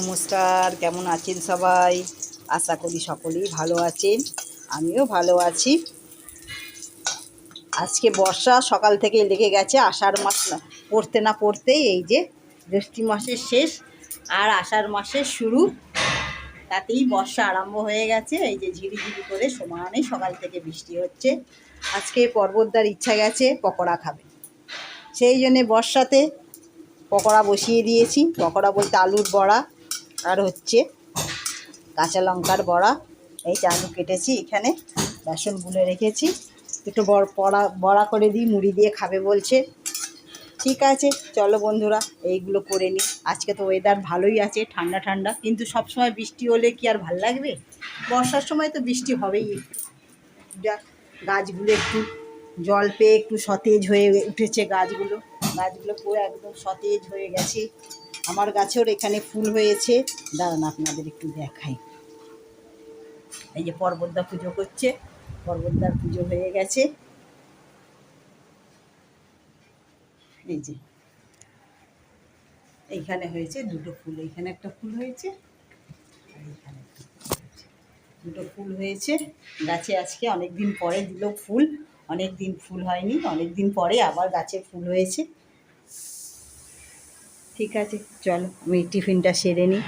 নমস্কার, কেমন আছেন সবাই? আশা করি সকলেই ভালো আছেন, আমিও ভালো আছি। আজকে বর্ষা সকাল থেকে লেগে গেছে, আষাঢ় মাস পড়তে না পড়তেই এই যে জ্যৈষ্ঠ মাসের শেষ আর আষাঢ় মাসের শুরু। তাতেই বর্ষা আরম্ভ হয়ে গেছে, এই যে ঝিরিঝিরি করে সমানে সকাল থেকে বৃষ্টি হচ্ছে। আজকে পর্বতদার ইচ্ছা গেছে পকোড়া খাবে। সেই জন্যে বর্ষাতে পকোড়া বসিয়ে দিয়েছি, পকোড়া বলতে আলুর বড়া আর হচ্ছে কাঁচা লঙ্কার বড়া। এই যে আলু কেটেছি এখানে, বেসন গুলে রেখেছি। একটু বড় বড়া করে দিই, মুড়ি দিয়ে খাবে বলছে। ঠিক আছে, চলো বন্ধুরা, এইগুলো করে নিই। আজকে তো ওয়েদার ভালোই আছে, ঠান্ডা ঠান্ডা। কিন্তু সব সময় বৃষ্টি হলে কি আর ভালো লাগবে? বর্ষার সময় তো বৃষ্টি হবেই। গাছগুলো একটু জল পেয়ে একটু সতেজ হয়ে উঠেছে গাছগুলো। গাছগুলো পুরো একদম সতেজ হয়ে গেছে। আমার গাছের এখানে ফুল হয়েছে। দাঁড়ান, আপনাদের একটু দেখাই। এই যে পর্বতদা পুজো করছে, পর্বতদার পুজো হয়ে গেছে। এই যে, এইখানে হয়েছে দুটো ফুল, এইখানে একটা ফুল হয়েছে এইখানে। দুটো ফুল হয়েছে। গাছে আজকে অনেক দিন পরে দিল ফুল অনেক দিন ফুল হয়নি অনেক দিন পরে আবার গাছে ফুল হয়েছে। ঠিক আছে, চলো, আমি টিফিনটা সেরে নিই।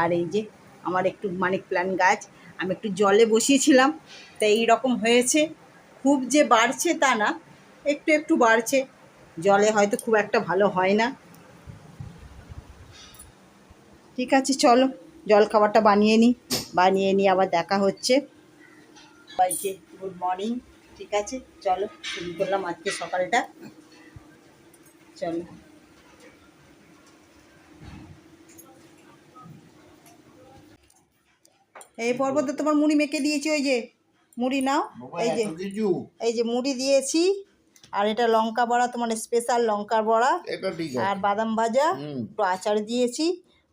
আর এই যে, আমার একটু মানিক প্ল্যান গাছ, আমি একটু জলে বসিয়েছিলাম তা এই রকম হয়েছে। খুব যে বাড়ছে তা না, একটু একটু বাড়ছে। জলে হয়তো খুব একটা ভালো হয় না। ঠিক আছে, চলো, জল খাবারটা বানিয়ে নিই। বানিয়ে নিয়ে আবার দেখা হচ্ছে। সবাইকে গুড মর্নিং, ঠিক আছে, চলো, শুরু করলাম আজকে সকালটা। চলো। এই পর্বতে তোমার মুড়ি মেখে দিয়েছি ওই যে। মুড়ি নাও এই যে। এই যে মুড়ি দিয়েছি আর এটা লঙ্কা বড়া তোমার স্পেশাল লঙ্কার বড়া। আর বাদাম ভাজা। একটু আচার দিয়েছি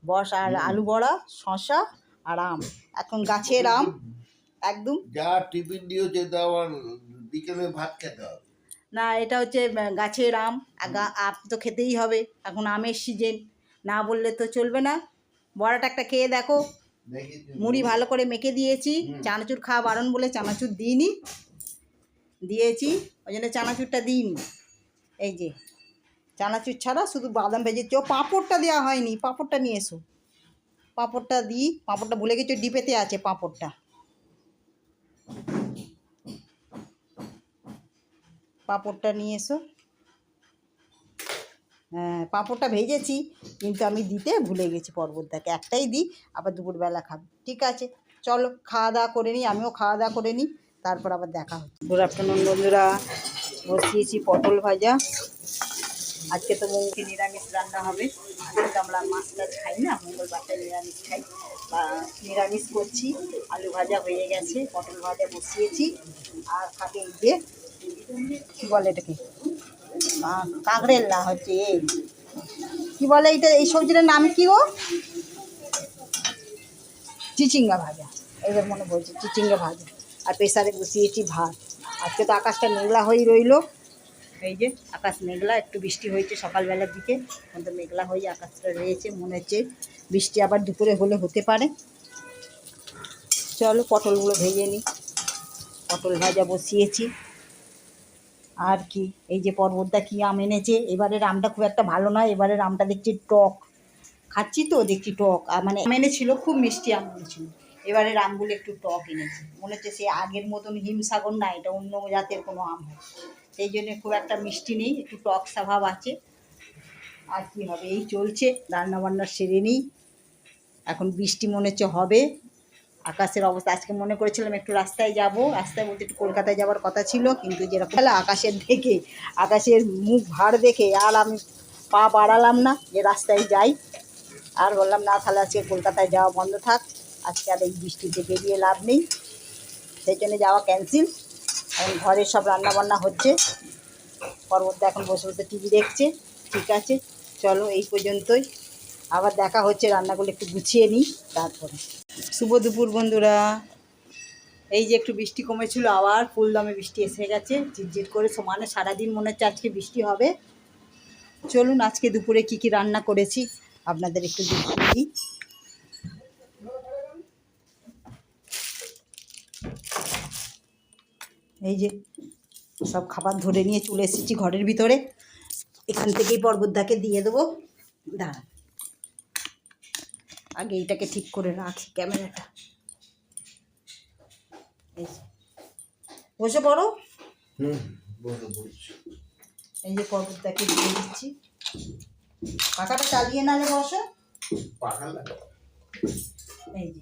বস আর আলু বড়া শশা আর আম। এখন গাছের আম একদম। যা টিফিন বিকেলে ভাত খেতে হবে। না এটা হচ্ছে গাছের আম। আম তো খেতেই হবে। এখন আমের সিজন না বললে তো চলবে না। বড়াটা একটা খেয়ে দেখি। মুড়ি ভালো করে মেখে দিয়েছি। চানাচুর খাওয়া বারণ বলে চানাচুর দিইনি। দিয়েছি ওই জন্য চানাচুরটা দিইনি। এই যে চানাচুর ছাড়া শুধু বাদাম ভেজেছি ও পাঁপড়টা দেওয়া হয়নি পাঁপড়টা নিয়ে এসো। পাঁপড়টা দিই পাঁপড়টা ভুলে গেছি ডিপেতে আছে পাঁপড়টা। পাঁপড়টা নিয়ে এসো। পাঁপড়টা ভেজেছি, কিন্তু আমি দিতে ভুলে গেছি পর্বতদাকে। একটাই দিই, আবার দুপুরবেলা খাব। ঠিক আছে, চলো, খাওয়া দাওয়া করে নিই, আমিও খাওয়া দাওয়া করে নিই, তারপর আবার দেখা হচ্ছে গুড আফটারনুন বন্ধুরা, বসিয়েছি পটল ভাজা। আজকে তো মৌকে নিরামিষ রান্না হবে। আজকে তো আমরা মাছ টাছ খাই না, মঙ্গলবারটা নিরামিষ খাই। বা নিরামিষ করছি, আলু ভাজা হয়ে গেছে, পটল ভাজা বসিয়েছি। আর খাবে এই যে, কী বলে এটাকে? কাঁকড়েল্লা হচ্ছে এই। কি বলে এইটা, এই সবজিটার নাম কি গো? চিচিঙ্গা ভাজা। এবার মনে বলছে চিচিঙ্গা ভাজা। আর প্রেসারে বসিয়েছি ভাত। আজকে তো আকাশটা মেঘলা হয়েই রইল। এই যে, আকাশ মেঘলা, একটু বৃষ্টি হয়েছে সকালবেলার দিকে। কিন্তু মেঘলা হয়ে আকাশটা রয়েছে, মনে হচ্ছে বৃষ্টি আবার দুপুরে হলে হতে পারে। চলো, পটলগুলো ভেজে নিই। পটল ভাজা বসিয়েছি। আর কি? এই যে পর্বতটা কি আম এনেছে? এবারের আমটা খুব একটা ভালো নয় এবারের আমটা দেখছি টক। খাচ্ছি তো, দেখছি টক। মানে আম এনেছিল, খুব মিষ্টি আম এনেছিল। এবারের আমগুলো একটু টক এনেছে। মনে হচ্ছে সে আগের মতন হিমসাগর না, এটা অন্য জাতের কোনো আম হয়। সেই জন্য খুব একটা মিষ্টি নেই, একটু টক স্বভাব আছে। আর কি হবে? এই চলছে রান্না বান্না সেরে নিই। এখন বৃষ্টি মনে হচ্ছে হবে। আকাশের অবস্থা, আজকে মনে করেছিলাম একটু রাস্তায় যাব, রাস্তায় বলতে একটু কলকাতায় যাওয়ার কথা ছিল, কিন্তু যেরকম হলো আকাশের দেখে, আকাশের মুখ ভার দেখে, আর আমি পা বাড়ালাম না যে রাস্তায় যাই। আর বললাম, না তাহলে আজকে কলকাতায় যাওয়া বন্ধ থাক, আজকে আর এই বৃষ্টিতে বেরিয়ে লাভ নেই। সেই জন্য যাওয়া ক্যান্সেল এখন ঘরের সব রান্না বান্না হচ্ছে। পর্বতটা এখন বসে বসে টিভি দেখছে, ঠিক আছে, চলো এই পর্যন্তই। আবার দেখা হচ্ছে, রান্নাগুলো একটু গুছিয়ে নিই, তারপরে। শুভ দুপুর, বন্ধুরা। এই যে একটু বৃষ্টি কমেছিল, আবার ফুলদমে বৃষ্টি এসে গেছে। ঝিটঝিট করে সমানে সারাদিন মনে হচ্ছে আজকে বৃষ্টি হবে। চলুন, আজকে দুপুরে কি কি রান্না করেছি, আপনাদের একটু দেখি এই যে সব খাবার ধরে নিয়ে চলে এসেছি ঘরের ভিতরে। এখান থেকেই পর্বতদাকে দিয়ে দেবো। দাঁড়া আগে এইটাকে ঠিক করে রাখি ক্যামেরাটা। বসে পড়ো। এই যে পর্বতদাকে দিয়ে দিচ্ছি। পাখাটা চালিয়ে না বসো। এই যে।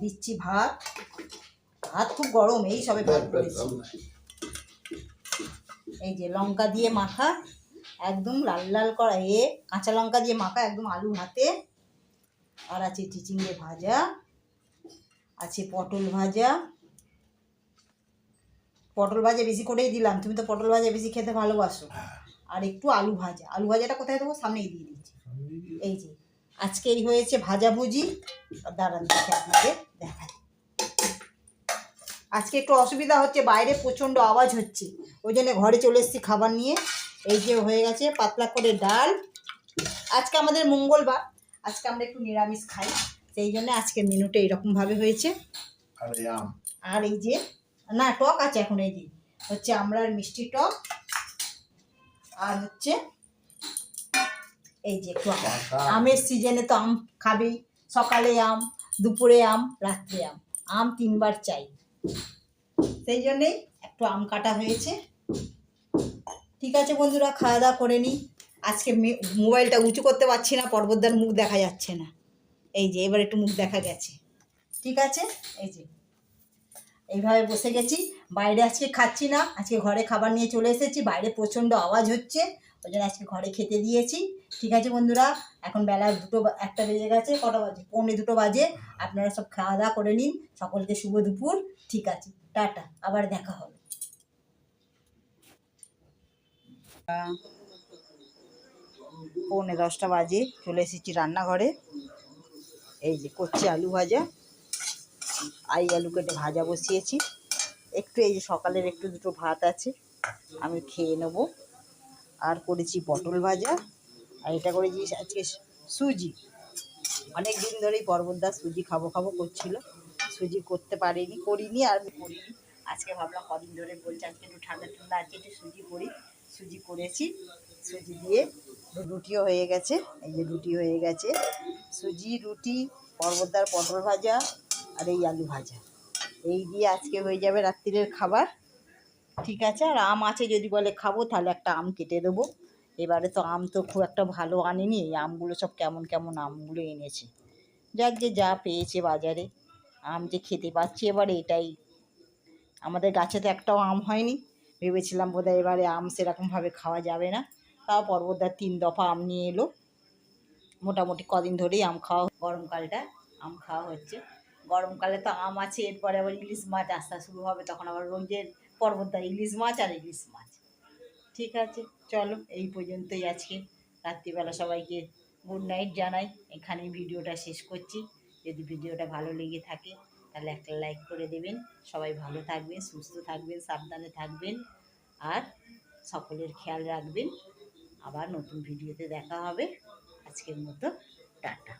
দিচ্ছি ভাত। ভাত খুব গরম এই সবে ভাত করেছি। এই যে লঙ্কা দিয়ে মাখা। একদম লাল লাল করা এ কাঁচা লঙ্কা দিয়ে মাখা একদম আলু ভাতে আর আছে চিচিঙ্গে ভাজা আছে পটল ভাজা। পটল ভাজা বেশি করেই দিলাম তুমি তো পটল ভাজা বেশি খেতে ভালোবাসো। আর একটু আলু ভাজা আলু ভাজাটা কোথায় দেবো? সামনেই দিয়ে দিচ্ছি। এই যে আজকে এই হয়েছে ভাজাভুজি দাঁড়ান দেখে আপনাদের দেখাই। আজকে একটু অসুবিধা হচ্ছে বাইরে প্রচণ্ড আওয়াজ হচ্ছে। ওই জন্য ঘরে চলে এসেছি খাবার নিয়ে। এই যে হয়ে গেছে পাতলা করে ডাল। আজকে আমাদের মঙ্গলবার। আজকে আমরা একটু নিরামিষ খাই সেই জন্য আজকের মেনুটা এরকমভাবে হয়েছে। আর এই আম। আর এই যে না টক আছে এখন এই যে হচ্ছে আমরা মিষ্টি টক আর হচ্ছে এই যে একটু আমের সিজনে তো আম খাবেই সকালে আম দুপুরে আম রাত্রে আম। আম তিনবার চাই। সেই জন্যেই একটু আম কাটা হয়েছে। ঠিক আছে বন্ধুরা খাওয়া দাওয়া করে নিই। আজকে মোবাইলটা উঁচু করতে পারছি না, পর্বতদার মুখ দেখা যাচ্ছে না। এই যে, এবার একটু মুখ দেখা গেছে। ঠিক আছে? এই যে। এইভাবে বসে গেছি। বাইরে আজকে খাচ্ছি না, আজকে ঘরে খাবার নিয়ে চলে এসেছি, বাইরে প্রচণ্ড আওয়াজ হচ্ছে, ওই জন্য আজকে ঘরে খেতে দিয়েছি। ঠিক আছে বন্ধুরা? এখন বেলা দুটো একটা বেজে গেছে, কটা বাজে? পৌনে দুটো বাজে। আপনারা সব খাওয়া দাওয়া করে নিন। সকলকে শুভ দুপুর। ঠিক আছে। টাটা। আবার দেখা হবে। পৌনে দশটা বাজে চলে এসেছি রান্নাঘরে। এই যে করছি আলু ভাজা। আই আলু কেটে ভাজা বসিয়েছি। একটু এই যে সকালের একটু দুটো ভাত আছে, আমি খেয়ে নেব। আর করেছি পটল ভাজা। আর এটা করেছি আজকে সুজি। অনেক দিন ধরেই পর্বতদা সুজি খাব খাব করছিল। সুজি করতে পারিনি, করিনি আর করিনি। আজকে ভাবলাম কদিন ধরে বলছি আজকে একটু ঠান্ডা ঠান্ডা আছে, একটু সুজি করি। সুজি করেছি। সুজি দিয়ে রুটিও হয়ে গেছে। এই যে রুটি হয়ে গেছে। সুজি, রুটি পর্বতদার পটল ভাজা আর এই আলু ভাজা। এই দিয়ে আজকে হয়ে যাবে রাত্রিরের খাবার। ঠিক আছে? আর আম আছে যদি বলে খাব, তাহলে একটা আম কেটে দেবো। এবারে তো আম তো খুব একটা ভালো আনেনি। এই আমগুলো সব কেমন কেমন আমগুলো এনেছে। যাক যে যা পেয়েছে বাজারে। আম যে খেতে পাচ্ছি এবারে এটাই। আমাদের গাছে তো একটাও আম হয়নি। ভেবেছিলাম বোধহয় এবারে আম সেরকমভাবে খাওয়া যাবে না। তাও পর্বতদার তিন দফা আম নিয়ে এলো। মোটামুটি কদিন ধরেই আম খাওয়া গরমকালটা আম খাওয়া হচ্ছে। গরমকালে তো আম আছে, এরপরে আবার ইলিশ মাছ আসতে শুরু হবে, তখন আবার রোজের পর্বতদার ইলিশ মাছ আর ইলিশ মাছ। ঠিক আছে, চলো, এই পর্যন্তই আজকে। রাত্রিবেলা সবাইকে গুড নাইট জানাই। এখানেই ভিডিওটা শেষ করছি। যদি ভিডিওটা ভালো লেগে থাকে, তাহলে একটা লাইক করে দেবেন। সবাই ভালো থাকবেন, সুস্থ থাকবেন, সাবধানে থাকবেন, আর সকলের খেয়াল রাখবেন। আবার নতুন ভিডিওতে দেখা হবে। আজকের মতো টাটা।